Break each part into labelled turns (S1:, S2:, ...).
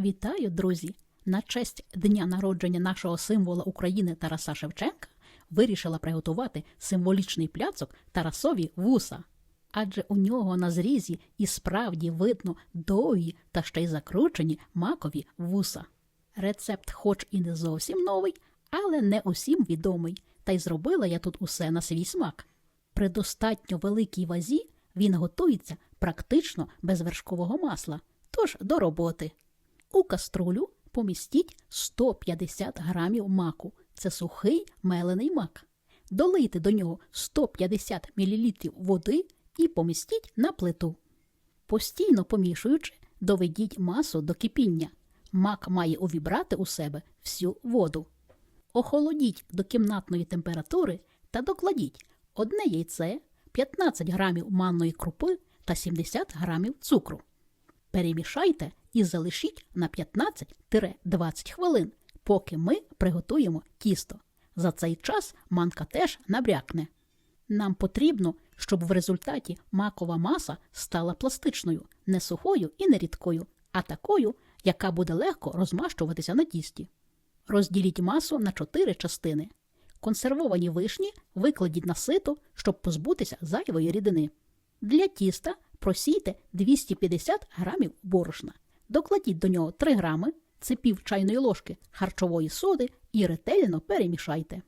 S1: Вітаю, друзі! На честь дня народження нашого символа України Тараса Шевченка вирішила приготувати символічний пляцок Тарасові вуса. Адже у нього на зрізі і справді видно довгі та ще й закручені макові вуса. Рецепт, хоч і не зовсім новий, але не усім відомий, та й зробила я тут усе на свій смак. При достатньо великій вазі він готується практично без вершкового масла, тож до роботи. У каструлю помістіть 150 грамів маку. Це сухий мелений мак. Долийте до нього 150 мл води і помістіть на плиту. Постійно помішуючи, доведіть масу до кипіння. Мак має увібрати у себе всю воду. Охолодіть до кімнатної температури та докладіть одне яйце, 15 грамів манної крупи та 70 грамів цукру. Перемішайте і залишіть на 15-20 хвилин, поки ми приготуємо тісто. За цей час манка теж набрякне. Нам потрібно, щоб в результаті макова маса стала пластичною, не сухою і не рідкою, а такою, яка буде легко розмащуватися на тісті. Розділіть масу на 4 частини. Консервовані вишні викладіть на сито, щоб позбутися зайвої рідини. Для тіста просійте 250 грамів борошна. Докладіть до нього 3 грами, це пів чайної ложки харчової соди і ретельно перемішайте.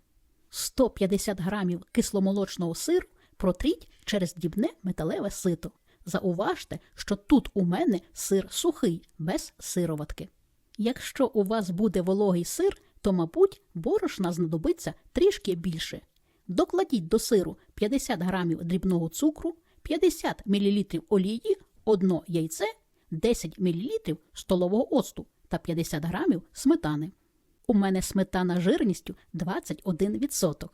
S1: 150 грамів кисломолочного сиру протріть через дрібне металеве сито. Зауважте, що тут у мене сир сухий, без сироватки. Якщо у вас буде вологий сир, то, мабуть, борошна знадобиться трішки більше. Докладіть до сиру 50 грамів дрібного цукру, 50 мл олії, одно яйце, 10 мл столового оцту та 50 грамів сметани. У мене сметана жирністю 21%.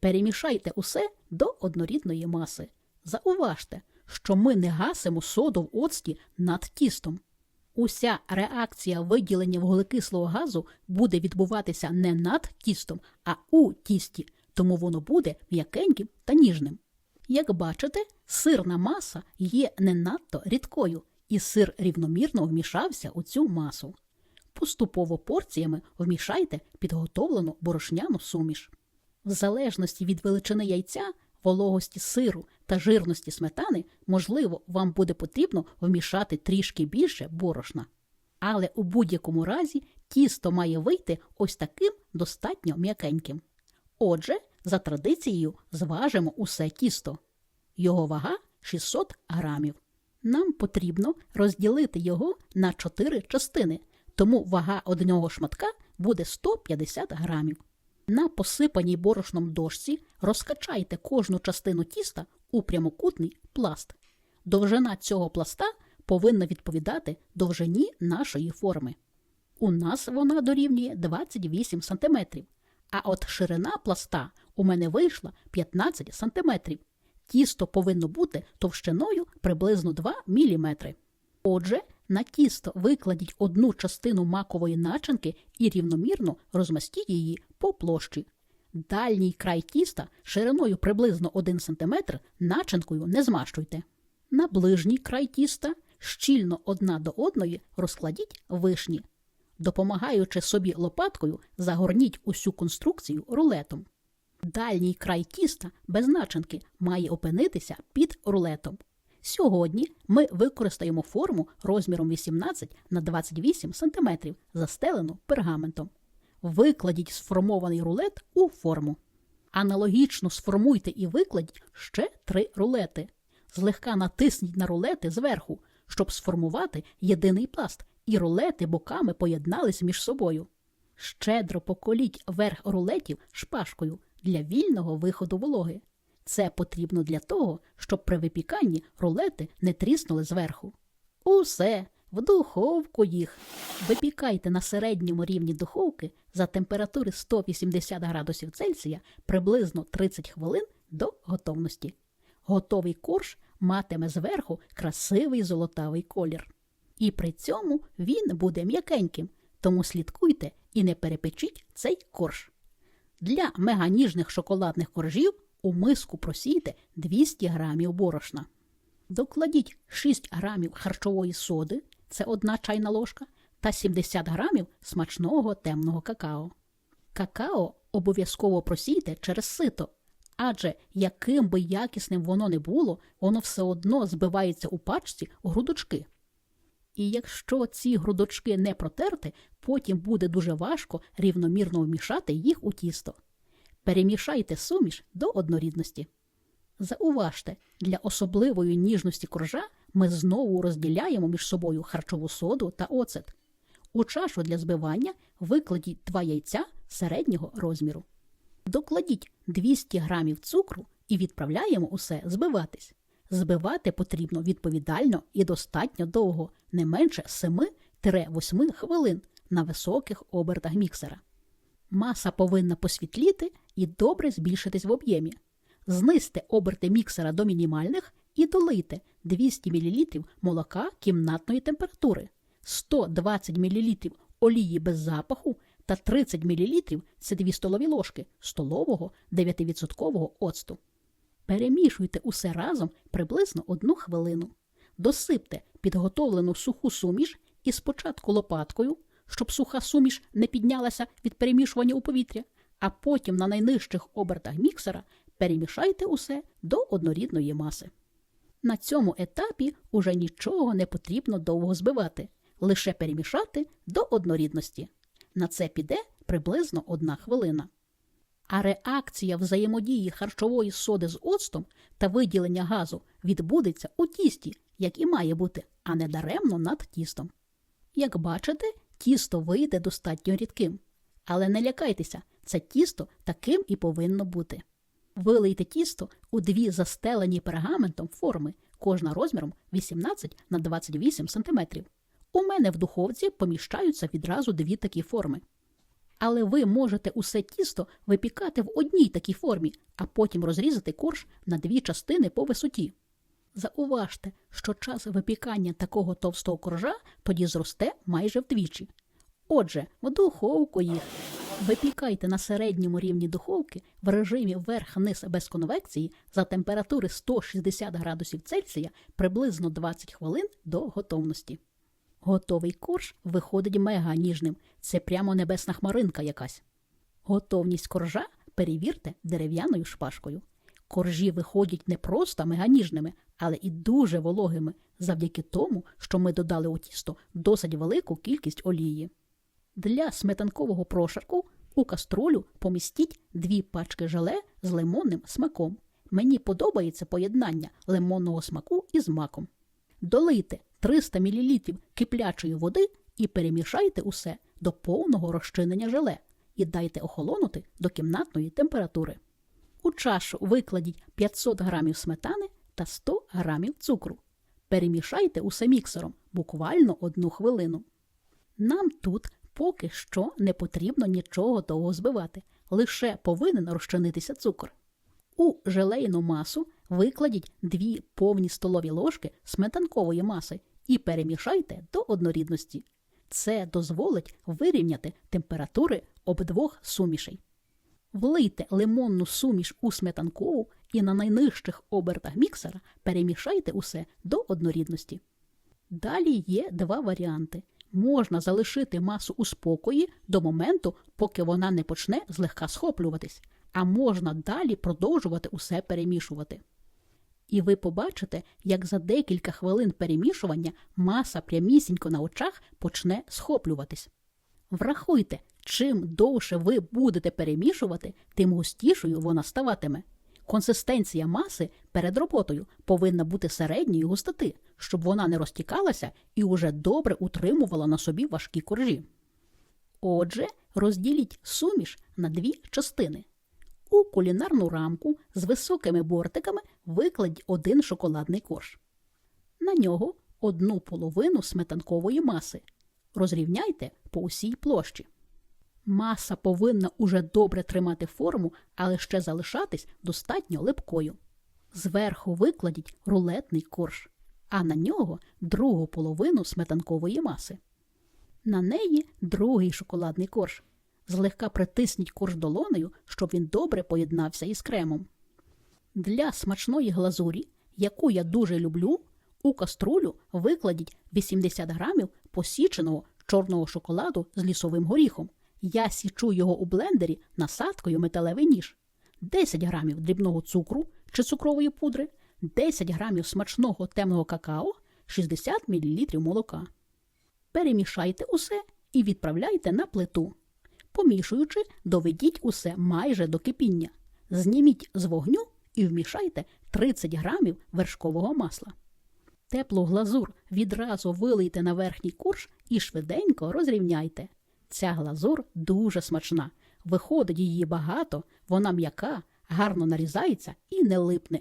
S1: Перемішайте усе до однорідної маси. Зауважте, що ми не гасимо соду в оцті над тістом. Уся реакція виділення вуглекислого газу буде відбуватися не над тістом, а у тісті, тому воно буде м'якеньким та ніжним. Як бачите, сирна маса є не надто рідкою, і сир рівномірно вмішався у цю масу. Поступово порціями вмішайте підготовлену борошняну суміш. В залежності від величини яйця, вологості сиру та жирності сметани, можливо, вам буде потрібно вмішати трішки більше борошна. Але у будь-якому разі тісто має вийти ось таким достатньо м'якеньким. Отже, за традицією зважимо усе тісто. Його вага 600 грамів. Нам потрібно розділити його на 4 частини, тому вага одного шматка буде 150 грамів. На посипаній борошном дошці розкачайте кожну частину тіста у прямокутний пласт. Довжина цього пласта повинна відповідати довжині нашої форми. У нас вона дорівнює 28 см, а от ширина пласта у мене вийшла 15 см. Тісто повинно бути товщиною приблизно 2 мм. Отже, на тісто викладіть одну частину макової начинки і рівномірно розмастіть її по площі. Дальній край тіста шириною приблизно 1 см начинкою не змащуйте. На ближній край тіста щільно одна до одної розкладіть вишні. Допомагаючи собі лопаткою, загорніть усю конструкцію рулетом. Дальній край тіста без начинки має опинитися під рулетом. Сьогодні ми використаємо форму розміром 18 на 28 см, застелену пергаментом. Викладіть сформований рулет у форму. Аналогічно сформуйте і викладіть ще три рулети. Злегка натисніть на рулети зверху, щоб сформувати єдиний пласт, і рулети боками поєднались між собою. Щедро поколіть верх рулетів шпажкою для вільного виходу вологи. Це потрібно для того, щоб при випіканні рулети не тріснули зверху. Усе, в духовку їх. Випікайте на середньому рівні духовки за температури 180 градусів Цельсія приблизно 30 хвилин до готовності. Готовий корж матиме зверху красивий золотавий колір. І при цьому він буде м'якеньким, тому слідкуйте і не перепечіть цей корж. Для меганіжних шоколадних коржів у миску просійте 200 грамів борошна. Докладіть 6 грамів харчової соди, це одна чайна ложка, та 70 грамів смачного темного какао. Какао обов'язково просійте через сито, адже яким би якісним воно не було, воно все одно збивається у пачці грудочки. І якщо ці грудочки не протерти, потім буде дуже важко рівномірно вмішати їх у тісто. Перемішайте суміш до однорідності. Зауважте, для особливої ніжності коржа ми знову розділяємо між собою харчову соду та оцет. У чашу для збивання викладіть два яйця середнього розміру. Докладіть 200 грамів цукру і відправляємо усе збиватись. Збивати потрібно відповідально і достатньо довго, не менше 7-8 хвилин на високих обертах міксера. Маса повинна посвітліти і добре збільшитись в об'ємі. Знизьте оберти міксера до мінімальних і долийте 200 мл молока кімнатної температури, 120 мл олії без запаху та 30 мл це 2 столові ложки столового 9% оцту. Перемішуйте усе разом приблизно одну хвилину. Досипте підготовлену суху суміш і спочатку лопаткою, щоб суха суміш не піднялася від перемішування у повітря, а потім на найнижчих обертах міксера перемішайте усе до однорідної маси. На цьому етапі уже нічого не потрібно довго збивати, лише перемішати до однорідності. На це піде приблизно одна хвилина. А реакція взаємодії харчової соди з оцтом та виділення газу відбудеться у тісті, як і має бути, а не даремно над тістом. Як бачите, тісто вийде достатньо рідким. Але не лякайтеся, це тісто таким і повинно бути. Вилийте тісто у дві застелені пергаментом форми, кожна розміром 18 на 28 см. У мене в духовці поміщаються відразу дві такі форми. Але ви можете усе тісто випікати в одній такій формі, а потім розрізати корж на дві частини по висоті. Зауважте, що час випікання такого товстого коржа тоді зросте майже вдвічі. Отже, в духовку їх випікайте на середньому рівні духовки в режимі верх-низ без конвекції за температури 160 градусів Цельсія приблизно 20 хвилин до готовності. Готовий корж виходить мега ніжним. Це прямо небесна хмаринка якась. Готовність коржа перевірте дерев'яною шпажкою. Коржі виходять не просто меганіжними, але і дуже вологими, завдяки тому, що ми додали у тісто досить велику кількість олії. Для сметанкового прошарку у каструлю помістіть дві пачки желе з лимонним смаком. Мені подобається поєднання лимонного смаку із маком. Долийте 300 мл киплячої води і перемішайте усе до повного розчинення желе і дайте охолонути до кімнатної температури. У чашу викладіть 500 г сметани та 100 г цукру. Перемішайте усе міксером буквально одну хвилину. Нам тут поки що не потрібно нічого довго збивати, лише повинен розчинитися цукор. У желейну масу викладіть дві повні столові ложки сметанкової маси і перемішайте до однорідності. Це дозволить вирівняти температури обидвох сумішей. Влийте лимонну суміш у сметанкову і на найнижчих обертах міксера перемішайте усе до однорідності. Далі є два варіанти. Можна залишити масу у спокої до моменту, поки вона не почне злегка схоплюватись, а можна далі продовжувати усе перемішувати. І ви побачите, як за декілька хвилин перемішування маса прямісінько на очах почне схоплюватись. Врахуйте, чим довше ви будете перемішувати, тим густішою вона ставатиме. Консистенція маси перед роботою повинна бути середньої густоти, щоб вона не розтікалася і уже добре утримувала на собі важкі коржі. Отже, розділіть суміш на дві частини. У кулінарну рамку з високими бортиками викладіть один шоколадний корж. На нього одну половину сметанкової маси. Розрівняйте по усій площі. Маса повинна уже добре тримати форму, але ще залишатись достатньо липкою. Зверху викладіть рулетний корж, а на нього другу половину сметанкової маси. На неї другий шоколадний корж. Злегка притисніть корж долонею, щоб він добре поєднався із кремом. Для смачної глазурі, яку я дуже люблю, у каструлю викладіть 80 грамів посіченого чорного шоколаду з лісовим горіхом. Я січу його у блендері насадкою металевий ніж. 10 грамів дрібного цукру чи цукрової пудри, 10 грамів смачного темного какао, 60 мл молока. Перемішайте усе і відправляйте на плиту. Помішуючи, доведіть усе майже до кипіння. Зніміть з вогню і вмішайте 30 грамів вершкового масла. Теплу глазур відразу вилийте на верхній корж і швиденько розрівняйте. Ця глазур дуже смачна. Виходить її багато, вона м'яка, гарно нарізається і не липне.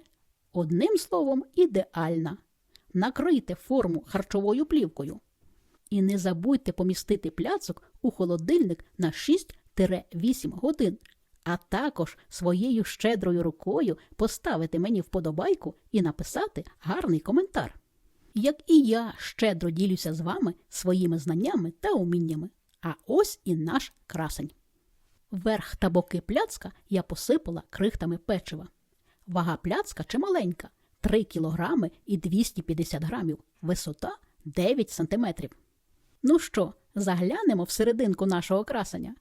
S1: Одним словом, ідеальна. Накрийте форму харчовою плівкою. І не забудьте помістити пляцок у холодильник на 6-8 годин, а також своєю щедрою рукою поставити мені вподобайку і написати гарний коментар. Як і я щедро ділюся з вами своїми знаннями та уміннями. А ось і наш красень. Верх та боки пляцка я посипала крихтами печива. Вага пляцка чималенька 3 кілограми і 250 грамів, висота 9 сантиметрів. Ну що, заглянемо в серединку нашого красення.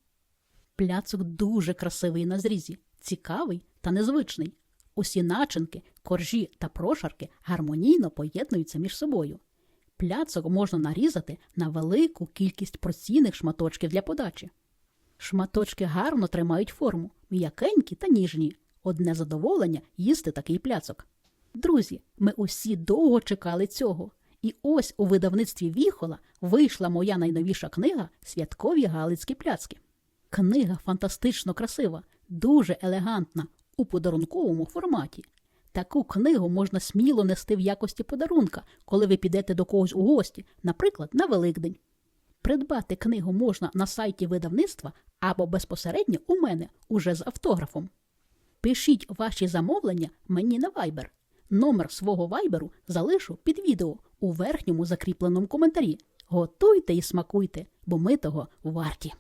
S1: Пляцок дуже красивий на зрізі, цікавий та незвичний. Усі начинки, коржі та прошарки гармонійно поєднуються між собою. Пляцок можна нарізати на велику кількість порційних шматочків для подачі. Шматочки гарно тримають форму, м'якенькі та ніжні. Одне задоволення їсти такий пляцок. Друзі, ми усі довго чекали цього. І ось у видавництві Віхола вийшла моя найновіша книга Святкові Галицькі пляцки. Книга фантастично красива, дуже елегантна, у подарунковому форматі. Таку книгу можна сміло нести в якості подарунка, коли ви підете до когось у гості, наприклад, на Великдень. Придбати книгу можна на сайті видавництва або безпосередньо у мене уже з автографом. Пишіть ваші замовлення мені на Viber. Номер свого вайберу залишу під відео у верхньому закріпленому коментарі. Готуйте і смакуйте, бо ми того варті.